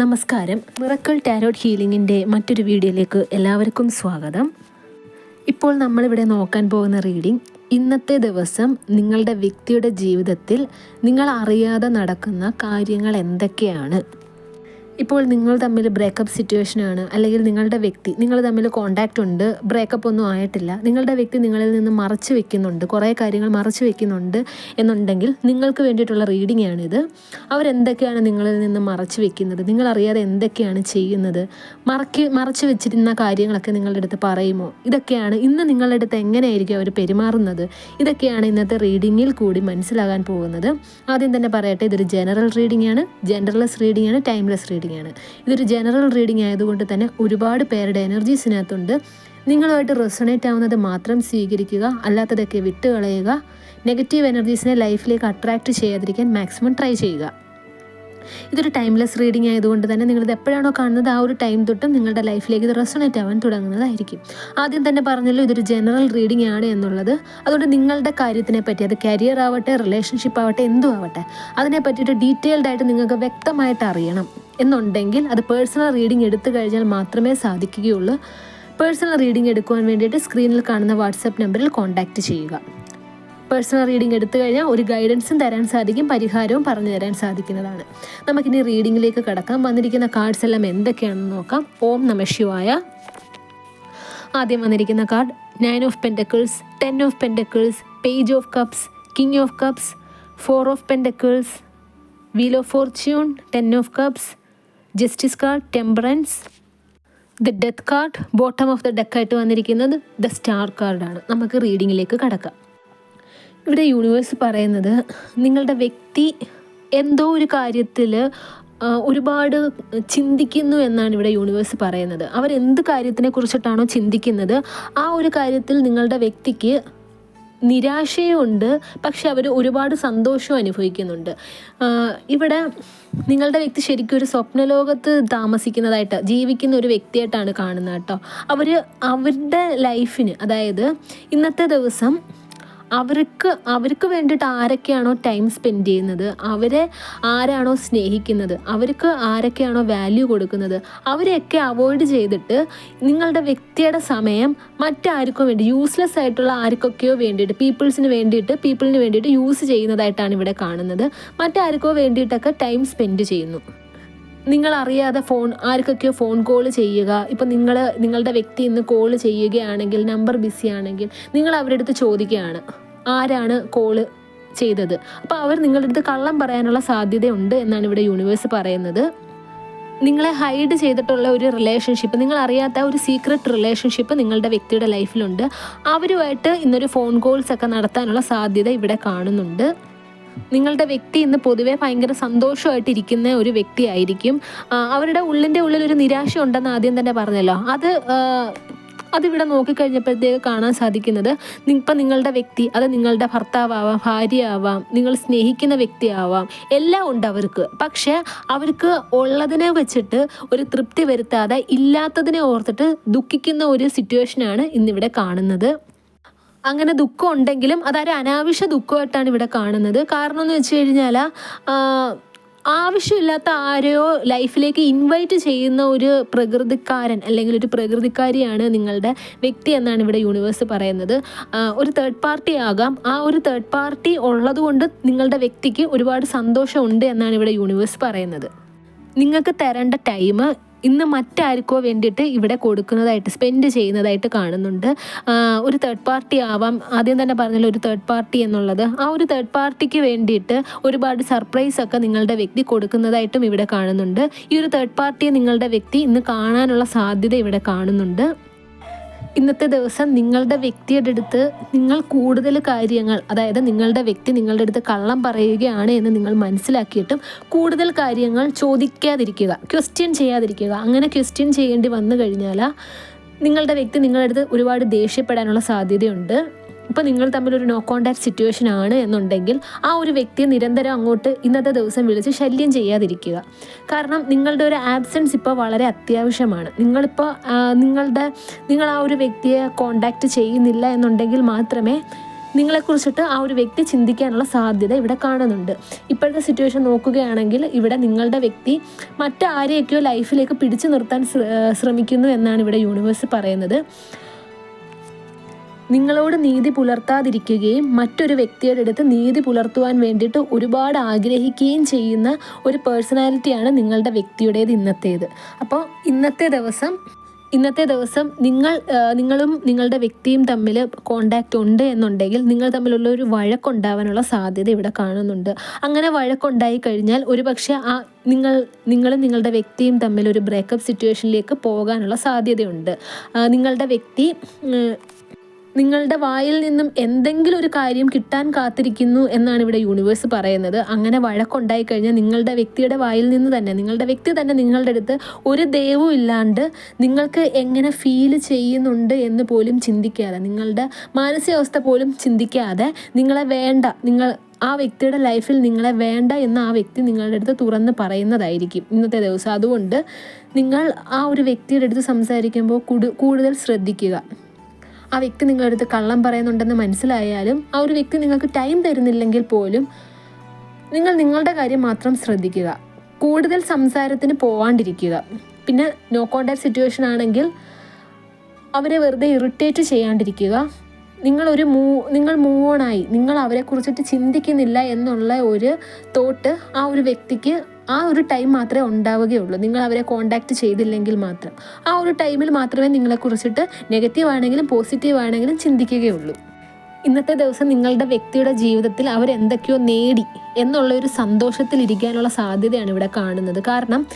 നമസ്കാരം. Miracle tarot ഹീലിംഗിന്റെ മറ്റൊരു വീഡിയോയിലേക്ക് എല്ലാവർക്കും സ്വാഗതം. ഇപ്പോൾ നമ്മളിവിടെ നോക്കാൻ പോകുന്ന റീഡിംഗ് ഇന്നത്തെ ദിവസം നിങ്ങളുടെ വ്യക്തിയുടെ ജീവിതത്തിൽ നിങ്ങൾ അറിയാതെ നടക്കുന്ന കാര്യങ്ങൾ എന്തൊക്കെയാണ്? ഇപ്പോൾ നിങ്ങൾ തമ്മിൽ ബ്രേക്കപ്പ് സിറ്റുവേഷനാണ് അല്ലെങ്കിൽ നിങ്ങളുടെ വ്യക്തി നിങ്ങൾ തമ്മിൽ കോണ്ടാക്റ്റ് ഉണ്ട് ബ്രേക്കപ്പ് ഒന്നും ആയിട്ടില്ല. നിങ്ങളുടെ വ്യക്തി നിങ്ങളിൽ നിന്ന് മറച്ചു വെക്കുന്നുണ്ട് കുറേ കാര്യങ്ങൾ മറച്ചു വെക്കുന്നുണ്ട് എന്നുണ്ടെങ്കിൽ നിങ്ങൾക്ക് വേണ്ടിയിട്ടുള്ള റീഡിംഗ് ആണിത്. അവരെന്തൊക്കെയാണ് നിങ്ങളിൽ നിന്ന് മറച്ചു വെക്കുന്നത്? നിങ്ങളറിയാതെ എന്തൊക്കെയാണ് ചെയ്യുന്നത്? മറക്കി മറച്ചു വെച്ചിരുന്ന കാര്യങ്ങളൊക്കെ നിങ്ങളുടെ അടുത്ത് പറയുമോ? ഇതൊക്കെയാണ് ഇന്ന് നിങ്ങളുടെ അടുത്ത് എങ്ങനെയായിരിക്കും അവർ പെരുമാറുന്നത്? ഇതൊക്കെയാണ് ഇന്നത്തെ റീഡിങ്ങിൽ കൂടി മനസ്സിലാകാൻ പോകുന്നത്. ആദ്യം തന്നെ പറയട്ടെ ഇതൊരു ജനറൽ റീഡിംഗ് ആണ്. ജെൻഡർലെസ് റീഡിംഗ് ആണ് ടൈംലെസ് റീഡിംഗ് ആണ്. ഇതൊരു ജനറൽ റീഡിംഗ് ആയതുകൊണ്ട് തന്നെ ഒരുപാട് പേരുടെ എനർജീസിനകത്തുണ്ട് നിങ്ങളുമായിട്ട് റെസണേറ്റ് ആവുന്നത് മാത്രം സ്വീകരിക്കുക അല്ലാത്തതൊക്കെ വിട്ടുകളയുക നെഗറ്റീവ് എനർജീസിനെ ലൈഫിലേക്ക് അട്രാക്റ്റ് ചെയ്യാതിരിക്കാൻ മാക്സിമം ട്രൈ ചെയ്യുക. ഇതൊരു ടൈംലെസ് റീഡിംഗ് ആയതുകൊണ്ട് തന്നെ നിങ്ങളിത് എപ്പോഴാണോ കാണുന്നത് ആ ഒരു ടൈം തൊട്ടും നിങ്ങളുടെ ലൈഫിലേക്ക് ഇത് റെസണേറ്റ് ആവാൻ തുടങ്ങുന്നതായിരിക്കും. ആദ്യം തന്നെ പറഞ്ഞല്ലോ ഇതൊരു ജനറൽ റീഡിംഗ് ആണ് എന്നുള്ളത്. അതുകൊണ്ട് നിങ്ങളുടെ കാര്യത്തിനെ പറ്റി അത് കരിയർ ആവട്ടെ റിലേഷൻഷിപ്പ് ആവട്ടെ എന്തും ആവട്ടെ അതിനെ പറ്റിയിട്ട് ഡീറ്റെയിൽഡ് ആയിട്ട് നിങ്ങൾക്ക് വ്യക്തമായിട്ട് അറിയണം. എന്നുണ്ടെങ്കിൽ അത് പേഴ്സണൽ റീഡിംഗ് എടുത്തു കഴിഞ്ഞാൽ മാത്രമേ സാധിക്കുകയുള്ളൂ. പേഴ്സണൽ റീഡിംഗ് എടുക്കുവാൻ വേണ്ടിയിട്ട് സ്ക്രീനിൽ കാണുന്ന വാട്സപ്പ് നമ്പറിൽ കോൺടാക്റ്റ് ചെയ്യുക. പേഴ്സണൽ റീഡിംഗ് എടുത്തു കഴിഞ്ഞാൽ ഒരു ഗൈഡൻസും തരാൻ സാധിക്കും പരിഹാരവും പറഞ്ഞു തരാൻ സാധിക്കുന്നതാണ്. നമുക്കിനി റീഡിങ്ങിലേക്ക് കടക്കാം. വന്നിരിക്കുന്ന കാർഡ്സ് എല്ലാം എന്തൊക്കെയാണെന്ന് നോക്കാം. ഓം നമശിവായ ആദ്യം വന്നിരിക്കുന്ന card nine of pentacles ten of pentacles page of cups king of cups four of pentacles wheel of fortune ten of cups justice card temperance the death card bottom of the ഡെക്കായിട്ട് വന്നിരിക്കുന്നത് the star കാർഡാണ് നമുക്ക് റീഡിങ്ങിലേക്ക് കടക്കാം. ഇവിടെ universe പറയുന്നത് നിങ്ങളുടെ വ്യക്തി എന്തോ ഒരു കാര്യത്തിൽ ഒരുപാട് ചിന്തിക്കുന്നു എന്നാണ് ഇവിടെ യൂണിവേഴ്സ് പറയുന്നത്. അവർ എന്ത് കാര്യത്തിനെ കുറിച്ചിട്ടാണോ ചിന്തിക്കുന്നത്? ആ ഒരു കാര്യത്തിൽ നിങ്ങളുടെ വ്യക്തിക്ക് നിരാശയുണ്ട് പക്ഷെ അവർ ഒരുപാട് സന്തോഷവും അനുഭവിക്കുന്നുണ്ട്. ഇവിടെ നിങ്ങളുടെ വ്യക്തി ശരിക്കും ഒരു സ്വപ്നലോകത്ത് താമസിക്കുന്നതായിട്ട് ജീവിക്കുന്ന ഒരു വ്യക്തിയായിട്ടാണ് കാണുന്നത് കേട്ടോ. അവർ അവരുടെ ലൈഫിന് അതായത് ഇന്നത്തെ ദിവസം അവർക്ക് അവർക്ക് വേണ്ടിയിട്ട് ആരൊക്കെയാണോ ടൈം സ്പെൻഡ് ചെയ്യുന്നത്? അവരെ ആരാണോ സ്നേഹിക്കുന്നത്? അവർക്ക് ആരൊക്കെയാണോ വാല്യൂ കൊടുക്കുന്നത്? അവരെയൊക്കെ അവോയ്ഡ് ചെയ്തിട്ട് നിങ്ങളുടെ വ്യക്തിയുടെ സമയം മറ്റാർക്കും വേണ്ടി യൂസ്ലെസ് ആയിട്ടുള്ള ആർക്കൊക്കെയോ വേണ്ടിയിട്ട് പീപ്പിൾസിന് വേണ്ടിയിട്ട് പീപ്പിളിന് വേണ്ടിയിട്ട് യൂസ് ചെയ്യുന്നതായിട്ടാണ് ഇവിടെ കാണുന്നത്. മറ്റാർക്കോ വേണ്ടിയിട്ടൊക്കെ ടൈം സ്പെൻഡ് ചെയ്യുന്നു. നിങ്ങൾ അറിയാതെ ഫോൺ ആർക്കൊക്കെയോ ഫോൺ കോൾ ചെയ്യുക. ഇപ്പം നിങ്ങൾ നിങ്ങളുടെ വ്യക്തി ഇന്ന് കോൾ ചെയ്യുകയാണെങ്കിൽ നമ്പർ ബിസി ആണെങ്കിൽ നിങ്ങൾ അവരുടെ അടുത്ത് ചോദിക്കുകയാണ്. ആരാണ് കോൾ ചെയ്തത്? അപ്പോൾ അവർ നിങ്ങളുടെ അടുത്ത് കള്ളം പറയാനുള്ള സാധ്യതയുണ്ട് എന്നാണ് ഇവിടെ യൂണിവേഴ്സ് പറയുന്നത്. നിങ്ങളെ ഹൈഡ് ചെയ്തിട്ടുള്ള ഒരു റിലേഷൻഷിപ്പ് നിങ്ങൾ അറിയാത്ത ഒരു സീക്രട്ട് റിലേഷൻഷിപ്പ് നിങ്ങളുടെ വ്യക്തിയുടെ ലൈഫിലുണ്ട് അവരുമായിട്ട് ഇന്നൊരു ഫോൺ കോൾസ് ഒക്കെ നടത്താനുള്ള സാധ്യത ഇവിടെ കാണുന്നുണ്ട്. നിങ്ങളുടെ വ്യക്തി ഇന്ന് പൊതുവെ ഭയങ്കര സന്തോഷമായിട്ട് ഇരിക്കുന്ന ഒരു വ്യക്തിയായിരിക്കും. അവരുടെ ഉള്ളിന്റെ ഉള്ളിൽ ഒരു നിരാശ ഉണ്ടെന്ന് ആദ്യം തന്നെ പറഞ്ഞല്ലോ. അത് അതിവിടെ നോക്കിക്കഴിഞ്ഞപ്പോഴത്തേക്ക് കാണാൻ സാധിക്കുന്നത് ഇപ്പം നിങ്ങളുടെ വ്യക്തി അത് നിങ്ങളുടെ ഭർത്താവാവാം ഭാര്യയാവാം നിങ്ങൾ സ്നേഹിക്കുന്ന വ്യക്തിയാവാം എല്ലാം ഉണ്ട് അവർക്ക്. പക്ഷേ അവർക്ക് ഉള്ളതിനെ വെച്ചിട്ട് ഒരു തൃപ്തി വരുത്താതെ ഇല്ലാത്തതിനെ ഓർത്തിട്ട് ദുഃഖിക്കുന്ന ഒരു സിറ്റുവേഷനാണ് ഇന്നിവിടെ കാണുന്നത്. അങ്ങനെ ദുഃഖം ഉണ്ടെങ്കിലും അതൊരു അനാവശ്യ ദുഃഖമായിട്ടാണ് ഇവിടെ കാണുന്നത്. കാരണം എന്ന് വെച്ച് കഴിഞ്ഞാൽ ആവശ്യമില്ലാത്ത ആരെയോ ലൈഫിലേക്ക് ഇൻവൈറ്റ് ചെയ്യുന്ന ഒരു പ്രകൃതിക്കാരൻ അല്ലെങ്കിൽ ഒരു പ്രകൃതിക്കാരിയാണ് നിങ്ങളുടെ വ്യക്തി എന്നാണ് ഇവിടെ യൂണിവേഴ്സ് പറയുന്നത്. ഒരു തേർഡ് പാർട്ടി ആകാം. ആ ഒരു തേർഡ് പാർട്ടി ഉള്ളതുകൊണ്ട് നിങ്ങളുടെ വ്യക്തിക്ക് ഒരുപാട് സന്തോഷമുണ്ട് എന്നാണ് ഇവിടെ യൂണിവേഴ്സ് പറയുന്നത്. നിങ്ങൾക്ക് തരേണ്ട ടൈം ഇന്ന് മറ്റാർക്കോ വേണ്ടിയിട്ട് ഇവിടെ കൊടുക്കുന്നതായിട്ട് സ്പെൻഡ് ചെയ്യുന്നതായിട്ട് കാണുന്നുണ്ട്. ഒരു തേർഡ് പാർട്ടി ആവാം. ആദ്യം തന്നെ പറഞ്ഞല്ലോ ഒരു തേർഡ് പാർട്ടി എന്നുള്ളത്. ആ ഒരു തേർഡ് പാർട്ടിക്ക് വേണ്ടിയിട്ട് ഒരുപാട് സർപ്രൈസ് ഒക്കെ നിങ്ങളുടെ വ്യക്തി കൊടുക്കുന്നതായിട്ടും ഇവിടെ കാണുന്നുണ്ട്. ഈ ഒരു തേർഡ് പാർട്ടിയെ നിങ്ങളുടെ വ്യക്തി ഇന്ന് കാണാനുള്ള സാധ്യത ഇവിടെ കാണുന്നുണ്ട്. ഇന്നത്തെ ദിവസം നിങ്ങളുടെ വ്യക്തിയുടെ അടുത്ത് നിങ്ങൾ കൂടുതൽ കാര്യങ്ങൾ അതായത് നിങ്ങളുടെ വ്യക്തി നിങ്ങളുടെ അടുത്ത് കള്ളം പറയുകയാണ് എന്ന് നിങ്ങൾ മനസ്സിലാക്കിയിട്ടും കൂടുതൽ കാര്യങ്ങൾ ചോദിക്കാതിരിക്കുക ക്വസ്റ്റ്യൻ ചെയ്യാതിരിക്കുക. അങ്ങനെ ക്വസ്റ്റ്യൻ ചെയ്യേണ്ടി വന്നു കഴിഞ്ഞാൽ നിങ്ങളുടെ വ്യക്തി നിങ്ങളുടെ അടുത്ത് ഒരുപാട് ദേഷ്യപ്പെടാനുള്ള സാധ്യതയുണ്ട്. ഇപ്പോൾ നിങ്ങൾ തമ്മിൽ ഒരു നോ കോണ്ടാക്ട് സിറ്റുവേഷൻ ആണ് എന്നുണ്ടെങ്കിൽ ആ ഒരു വ്യക്തിയെ നിരന്തരം അങ്ങോട്ട് ഇന്നത്തെ ദിവസം വിളിച്ച് ശല്യം ചെയ്യാതിരിക്കുക. കാരണം നിങ്ങളുടെ ഒരു ആബ്സെൻസ് ഇപ്പോൾ വളരെ അത്യാവശ്യമാണ്. നിങ്ങളിപ്പോൾ നിങ്ങളുടെ നിങ്ങൾ ആ ഒരു വ്യക്തിയെ കോണ്ടാക്ട് ചെയ്യുന്നില്ല എന്നുണ്ടെങ്കിൽ മാത്രമേ നിങ്ങളെക്കുറിച്ചിട്ട് ആ ഒരു വ്യക്തി ചിന്തിക്കാനുള്ള സാധ്യത ഇവിടെ കാണുന്നുണ്ട്. ഇപ്പോഴത്തെ സിറ്റുവേഷൻ നോക്കുകയാണെങ്കിൽ ഇവിടെ നിങ്ങളുടെ വ്യക്തി മറ്റാരെയൊക്കെയോ ലൈഫിലേക്ക് പിടിച്ചു നിർത്താൻ ശ്രമിക്കുന്നു എന്നാണ് ഇവിടെ യൂണിവേഴ്സ് പറയുന്നത്. നിങ്ങളോട് നീതി പുലർത്താതിരിക്കുകയും മറ്റൊരു വ്യക്തിയുടെ അടുത്ത് നീതി പുലർത്തുവാൻ വേണ്ടിയിട്ട് ഒരുപാട് ആഗ്രഹിക്കുകയും ചെയ്യുന്ന ഒരു പേഴ്സണാലിറ്റിയാണ് നിങ്ങളുടെ വ്യക്തിയുടേത് ഇന്നത്തേത്. അപ്പോൾ ഇന്നത്തെ ദിവസം ഇന്നത്തെ ദിവസം നിങ്ങൾ നിങ്ങളും നിങ്ങളുടെ വ്യക്തിയും തമ്മിൽ കോണ്ടാക്റ്റ് ഉണ്ട് എന്നുണ്ടെങ്കിൽ നിങ്ങൾ തമ്മിലുള്ള ഒരു വഴക്കുണ്ടാവാനുള്ള സാധ്യത ഇവിടെ കാണുന്നുണ്ട്. അങ്ങനെ വഴക്കുണ്ടായി കഴിഞ്ഞാൽ ഒരുപക്ഷെ ആ നിങ്ങൾ നിങ്ങളും നിങ്ങളുടെ വ്യക്തിയും തമ്മിൽ ഒരു ബ്രേക്കപ്പ് സിറ്റുവേഷനിലേക്ക് പോകാനുള്ള സാധ്യതയുണ്ട്. നിങ്ങളുടെ വ്യക്തി നിങ്ങളുടെ വായിൽ നിന്നും എന്തെങ്കിലും ഒരു കാര്യം കിട്ടാൻ കാത്തിരിക്കുന്നു എന്നാണ് ഇവിടെ യൂണിവേഴ്സ് പറയുന്നത്. അങ്ങനെ വഴക്കുണ്ടായി കഴിഞ്ഞാൽ നിങ്ങളുടെ വ്യക്തിയുടെ വായിൽ നിന്ന് തന്നെ നിങ്ങളുടെ വ്യക്തി തന്നെ നിങ്ങളുടെ അടുത്ത് ഒരു ദൈവവും ഇല്ലാണ്ട് നിങ്ങൾക്ക് എങ്ങനെ ഫീൽ ചെയ്യുന്നുണ്ട് എന്ന് പോലും ചിന്തിക്കാതെ നിങ്ങളുടെ മാനസികാവസ്ഥ പോലും ചിന്തിക്കാതെ നിങ്ങളെ വേണ്ട നിങ്ങൾ ആ വ്യക്തിയുടെ ലൈഫിൽ നിങ്ങളെ വേണ്ട എന്ന് ആ വ്യക്തി നിങ്ങളുടെ അടുത്ത് തുറന്ന് പറയുന്നതായിരിക്കും ഇന്നത്തെ ദിവസം. അതുകൊണ്ട് നിങ്ങൾ ആ ഒരു വ്യക്തിയുടെ അടുത്ത് സംസാരിക്കുമ്പോൾ കൂടുതൽ ശ്രദ്ധിക്കുക. ആ വ്യക്തി നിങ്ങളടുത്ത് കള്ളം പറയുന്നുണ്ടെന്ന് മനസ്സിലായാലും ആ ഒരു വ്യക്തി നിങ്ങൾക്ക് ടൈം തരുന്നില്ലെങ്കിൽ പോലും നിങ്ങൾ നിങ്ങളുടെ കാര്യം മാത്രം ശ്രദ്ധിക്കുക. കൂടുതൽ സംസാരത്തിന് പോവാണ്ടിരിക്കുക. പിന്നെ നോ കോണ്ടാക്ട് സിറ്റുവേഷൻ ആണെങ്കിൽ അവരെ വെറുതെ ഇറിറ്റേറ്റ് ചെയ്യാണ്ടിരിക്കുക. നിങ്ങളൊരു മൂ നിങ്ങൾ മൂവ് ആയി. നിങ്ങൾ അവരെക്കുറിച്ചിട്ട് ചിന്തിക്കുന്നില്ല എന്നുള്ള ഒരു തോട്ട് ആ ഒരു വ്യക്തിക്ക് ആ ഒരു ടൈം മാത്രമേ ഉണ്ടാവുകയുള്ളൂ. നിങ്ങൾ അവരെ കോണ്ടാക്ട് ചെയ്തില്ലെങ്കിൽ മാത്രം. ആ ഒരു ടൈമിൽ മാത്രമേ നിങ്ങളെക്കുറിച്ചിട്ട് നെഗറ്റീവ് ആണെങ്കിലും പോസിറ്റീവ് ആണെങ്കിലും ചിന്തിക്കുകയുള്ളൂ. ഇന്നത്തെ ദിവസം നിങ്ങളുടെ വ്യക്തിയുടെ ജീവിതത്തിൽ അവരെന്തൊക്കെയോ നേടി എന്നുള്ള ഒരു സന്തോഷത്തിൽ ഇരിക്കാനുള്ള സാധ്യതയാണ് ഇവിടെ കാണുന്നത്. കാരണം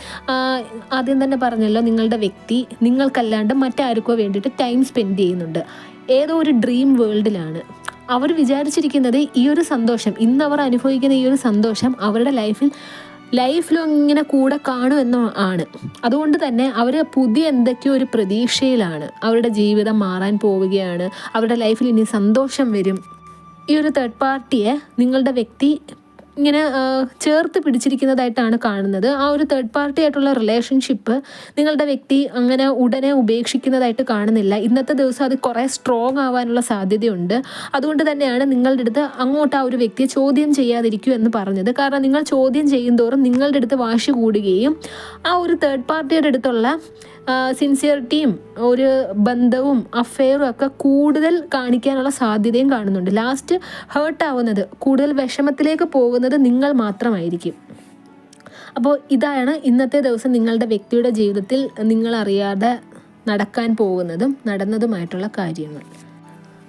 ആദ്യം തന്നെ പറഞ്ഞല്ലോ നിങ്ങളുടെ വ്യക്തി നിങ്ങൾക്കല്ലാണ്ട് മറ്റാർക്കോ വേണ്ടിയിട്ട് ടൈം സ്പെൻഡ് ചെയ്യുന്നുണ്ട്. ഏതോ ഒരു ഡ്രീം വേൾഡിലാണ് അവർ വിചാരിച്ചിരിക്കുന്നത് ഈ ഒരു സന്തോഷം ഇന്ന് അവർ അനുഭവിക്കുന്ന ഈ ഒരു സന്തോഷം അവരുടെ ലൈഫിൽ ലൈഫിലും ഇങ്ങനെ കൂടെ കാണുമെന്ന് ആണ്. അതുകൊണ്ട് തന്നെ അവർ പുതിയ എന്തൊക്കെയോ ഒരു പ്രതീക്ഷയിലാണ്. അവരുടെ ജീവിതം മാറാൻ പോവുകയാണ്. അവരുടെ ലൈഫിൽ ഇനി സന്തോഷം വരും. ഈ ഒരു തേർഡ് പാർട്ടിയെ നിങ്ങളുടെ വ്യക്തി ഇങ്ങനെ ചേർത്ത് പിടിച്ചിരിക്കുന്നതായിട്ടാണ് കാണുന്നത്. ആ ഒരു തേർഡ് പാർട്ടി ആയിട്ടുള്ള റിലേഷൻഷിപ്പ് നിങ്ങളുടെ വ്യക്തി അങ്ങനെ ഉടനെ ഉപേക്ഷിക്കുന്നതായിട്ട് കാണുന്നില്ല. ഇന്നത്തെ ദിവസം അത് കുറേ സ്ട്രോങ് ആവാനുള്ള സാധ്യതയുണ്ട്. അതുകൊണ്ട് തന്നെയാണ് നിങ്ങളുടെ അടുത്ത് അങ്ങോട്ട് ആ ഒരു വ്യക്തിയെ ചോദ്യം ചെയ്യാതിരിക്കൂ എന്ന് പറഞ്ഞത്. കാരണം നിങ്ങൾ ചോദ്യം ചെയ്യുന്തോറും നിങ്ങളുടെ അടുത്ത് വാശി കൂടുകയും ആ ഒരു തേർഡ് പാർട്ടിയുടെ അടുത്തുള്ള സിൻസിയറിറ്റിയും ഒരു ബന്ധവും അഫെയറും ഒക്കെ കൂടുതൽ കാണിക്കാനുള്ള സാധ്യതയും കാണുന്നുണ്ട്. ലാസ്റ്റ് ഹേർട്ട് ആവുന്നത് കൂടുതൽ വിഷമത്തിലേക്ക് പോകുന്നത് നിങ്ങൾ മാത്രമായിരിക്കും. അപ്പോൾ ഇതാണ് ഇന്നത്തെ ദിവസം നിങ്ങളുടെ വ്യക്തിയുടെ ജീവിതത്തിൽ നിങ്ങൾ അറിയാതെ നടക്കാൻ പോകുന്നതും നടന്നതുമായിട്ടുള്ള കാര്യങ്ങൾ.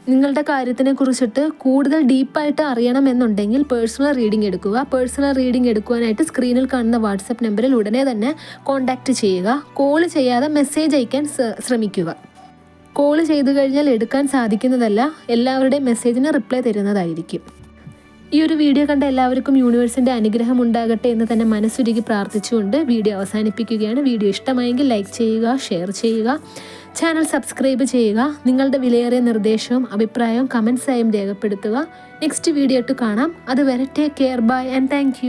നിങ്ങളുടെ കാര്യത്തിനെ കുറിച്ചിട്ട് കൂടുതൽ ഡീപ്പായിട്ട് അറിയണമെന്നുണ്ടെങ്കിൽ പേഴ്സണൽ റീഡിംഗ് എടുക്കുക. പേഴ്സണൽ റീഡിംഗ് എടുക്കുവാനായിട്ട് സ്ക്രീനിൽ കാണുന്ന വാട്സപ്പ് നമ്പറിൽ ഉടനെ തന്നെ കോൺടാക്റ്റ് ചെയ്യുക. കോൾ ചെയ്യാതെ മെസ്സേജ് അയക്കാൻ ശ്രമിക്കുക. കോൾ ചെയ്തു കഴിഞ്ഞാൽ എടുക്കാൻ സാധിക്കുന്നതല്ല എല്ലാവരുടെയും മെസ്സേജിന് റിപ്ലൈ തരുന്നതായിരിക്കും. ഈ ഒരു വീഡിയോ കണ്ട എല്ലാവർക്കും യൂണിവേഴ്സിന്റെ അനുഗ്രഹം ഉണ്ടാകട്ടെ എന്ന് തന്നെ മനസ്സുരുകി പ്രാർത്ഥിച്ചുകൊണ്ട് വീഡിയോ അവസാനിപ്പിക്കുകയാണ്. വീഡിയോ ഇഷ്ടമായെങ്കിൽ ലൈക്ക് ചെയ്യുക ഷെയർ ചെയ്യുക ചാനൽ സബ്സ്ക്രൈബ് ചെയ്യുക നിങ്ങളുടെ വിലയേറിയ നിർദ്ദേശവും അഭിപ്രായവും കമൻസായും രേഖപ്പെടുത്തുക. നെക്സ്റ്റ് വീഡിയോ ഇട്ട് കാണാം. അതുവരെ take care bye and thank